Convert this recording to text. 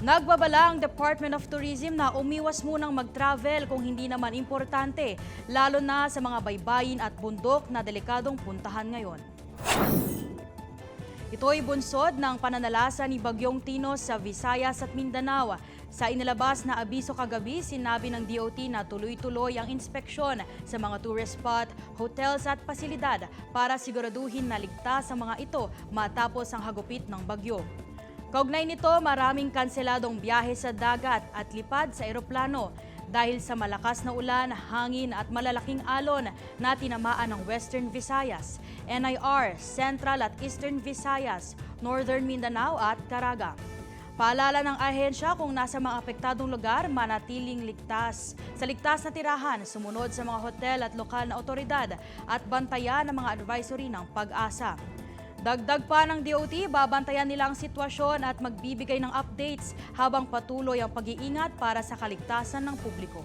Nagbabala ang Department of Tourism na umiwas munang mag-travel kung hindi naman importante, lalo na sa mga baybayin at bundok na delikadong puntahan ngayon. Ito'y bunsod ng pananalasa ni Bagyong Tino sa Visayas at Mindanao. Sa inilabas na abiso kagabi, sinabi ng DOT na tuloy-tuloy ang inspeksyon sa mga tourist spot, hotels at pasilidad para siguraduhin na ligtas ang mga ito matapos ang hagupit ng bagyo. Kaugnay nito, maraming kanseladong biyahe sa dagat at lipad sa eroplano dahil sa malakas na ulan, hangin at malalaking alon na tinamaan ng Western Visayas, NIR, Central at Eastern Visayas, Northern Mindanao at Caraga. Paalala ng ahensya kung nasa mga apektadong lugar, manatiling ligtas. Sa ligtas na tirahan, sumunod sa mga hotel at lokal na otoridad at bantayan ang mga advisory ng pag-asa. Dagdag pa ng DOT, babantayan nila ang sitwasyon at magbibigay ng updates habang patuloy ang pag-iingat para sa kaligtasan ng publiko.